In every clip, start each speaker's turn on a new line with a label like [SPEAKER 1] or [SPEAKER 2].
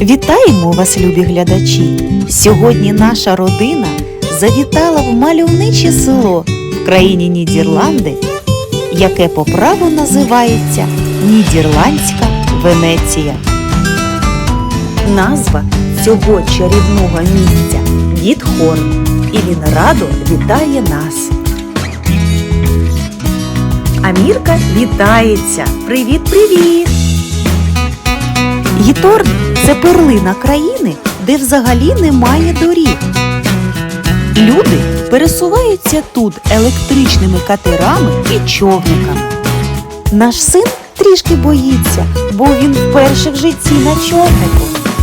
[SPEAKER 1] Вітаємо вас, любі глядачі! Сьогодні наша родина завітала в мальовниче село в країні Нідерланди, яке по праву називається Нідерландська Венеція. Назва цього чарівного місця Дітхорн, і він радо вітає нас. Амірка вітається. Привіт-привіт! Гіторн це перлина країни, де взагалі немає доріг. Люди пересуваються тут електричними катерами і човниками. Наш син трішки боїться, бо він вперше в житті на човнику.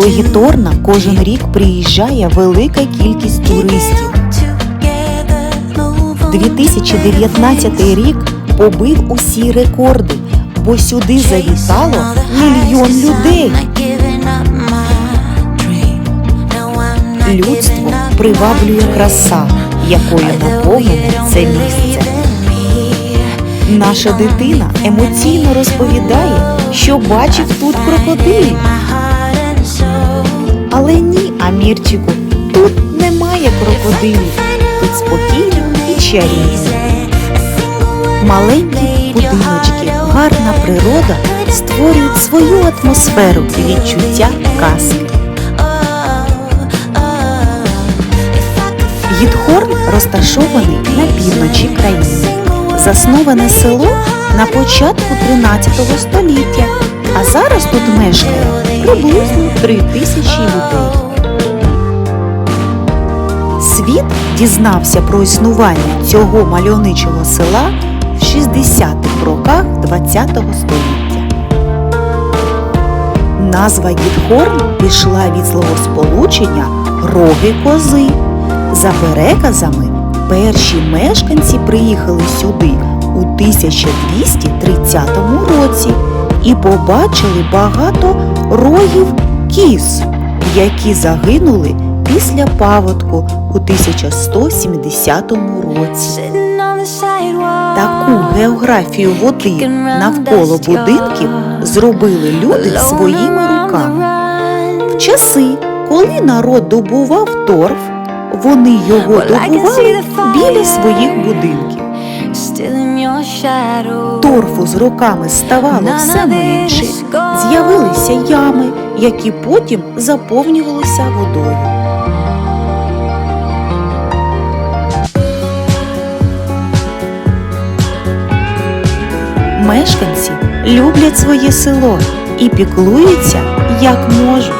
[SPEAKER 1] До Гіторна кожен рік приїжджає велика кількість туристів.
[SPEAKER 2] together, move on.
[SPEAKER 1] 2019 рік побив усі рекорди, бо сюди завітало мільйон людей. Людство приваблює краса, якою наповнене це місце. Наша дитина емоційно розповідає, що бачив тут крокодилів. Але ні, Амірчику, тут немає крокодилів. Тут спокійно і чарівно. Маленькі будиночки, гарна природа створюють свою атмосферу відчуття казки. Гідхорн розташований на півночі країни. Засноване село на початку 13 століття, а зараз тут мешкає приблизно 3 тисячі людей. Світ дізнався про існування цього мальовничого села в 60-х роках ХХ століття. Назва Гідхорн пішла від словосполучення роги кози. За переказами, перші мешканці приїхали сюди у 1230 році і побачили багато рогів кіз, які загинули після паводку у 1170 році. Таку географію води навколо будинків зробили люди своїми руками. В часи, коли народ добував торф, вони його добували біля своїх будинків. Торфу з роками ставало все менше, з'явилися ями, які потім заповнювалися водою. Мешканці люблять своє село і піклуються як можуть.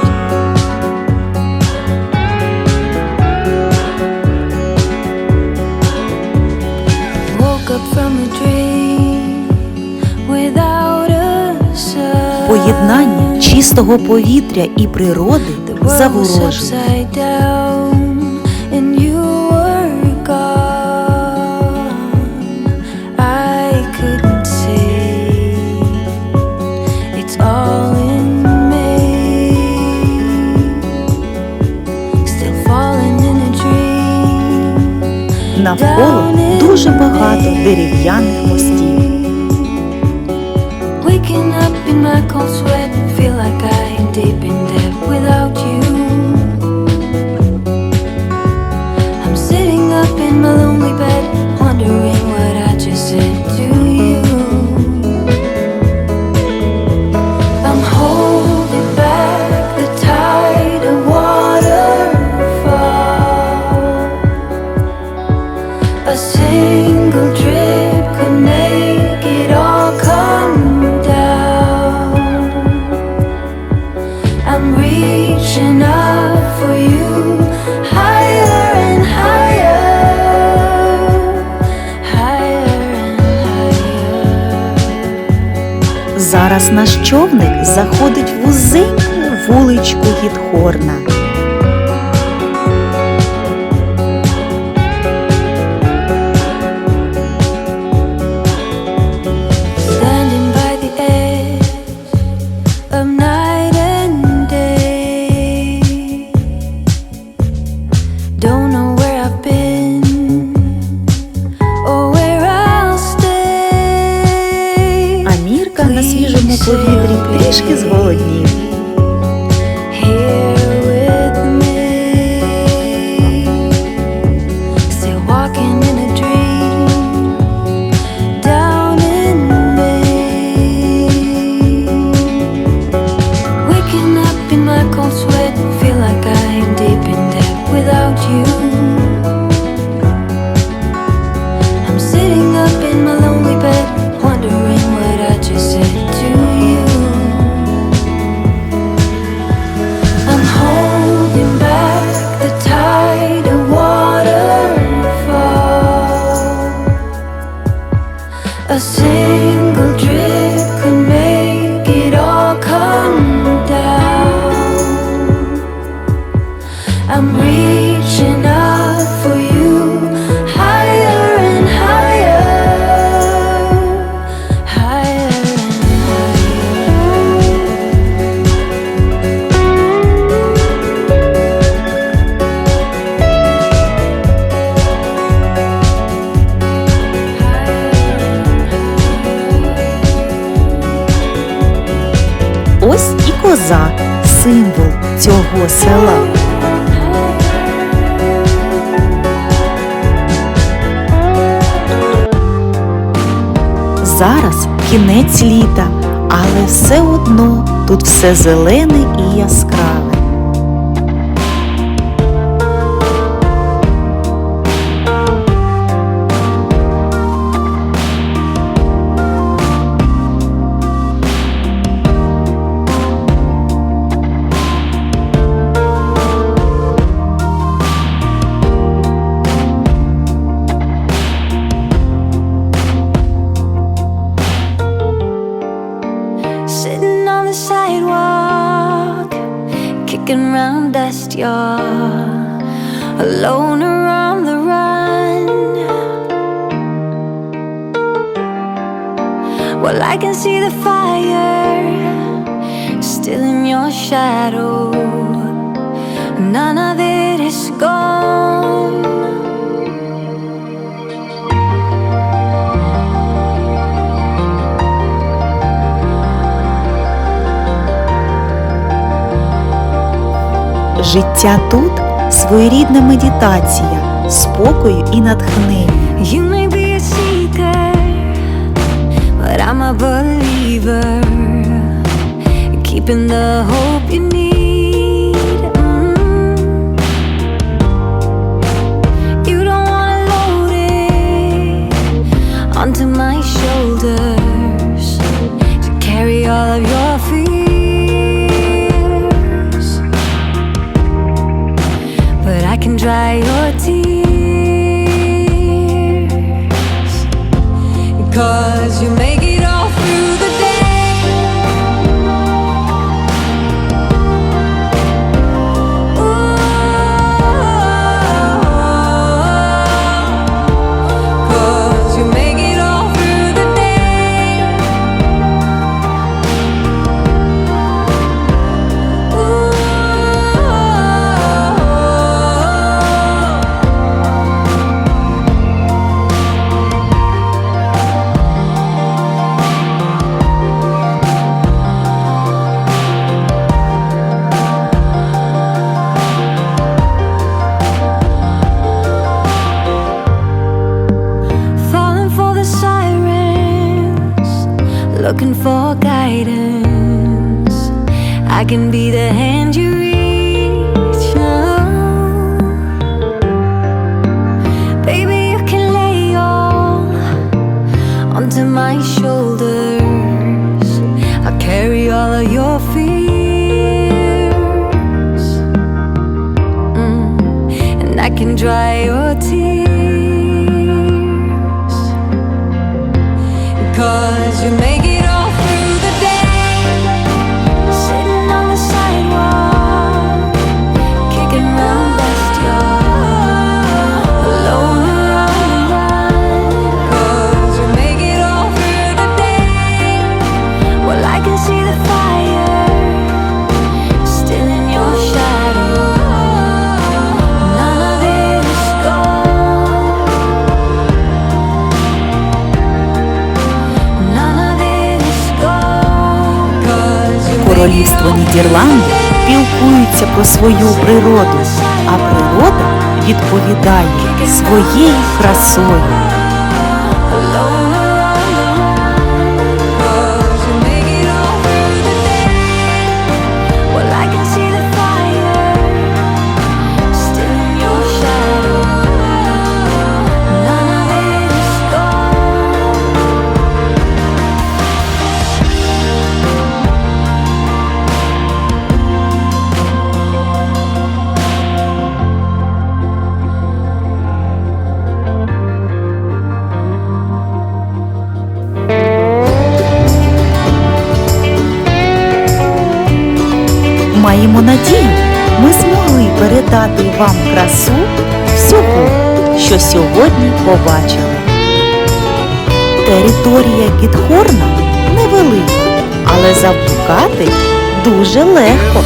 [SPEAKER 1] Поєднання чистого повітря і природи заворожує. Навколо дуже багато дерев'яних мостів.
[SPEAKER 2] Waking up in my cold sweat, feel like I am deep in debt
[SPEAKER 1] Зараз наш човник заходить в вузеньку вуличку Гідхорна. Цього села. Зараз кінець літа, але все одно тут все зелене і яскраве.
[SPEAKER 2] Around you're alone around the run. Well, I can see the fire still in your shadow. None of it is gone.
[SPEAKER 1] Життя тут своєрідна медитація, спокою і
[SPEAKER 2] need. Looking for guidance. I can be the hand you reach. now. Baby, you can lay all onto my shoulders. I'll carry all of your fears. Mm, and I can dry your tears. Cause you make
[SPEAKER 1] Нідерланди спілкуються про свою природу, а природа відповідає своєю красою. Сьогодні побачили. Територія Гідхорна невелика, але заблукати дуже легко.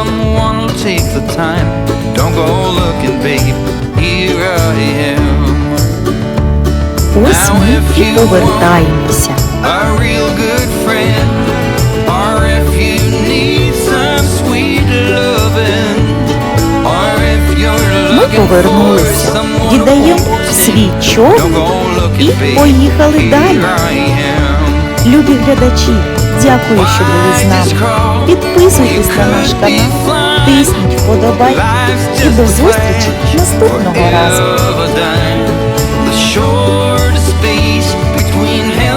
[SPEAKER 3] Someone to take the time, don't go looking, babe. Here I am,
[SPEAKER 1] Ось ми і повертаємося. Ми повернулися, віддаємо свій
[SPEAKER 3] looking,
[SPEAKER 1] і поїхали далі. Любі глядачі, дякую, що були з нами. Підписуйтесь на наш канал, тисніть вподобайки і до зустрічі наступного разу.
[SPEAKER 3] between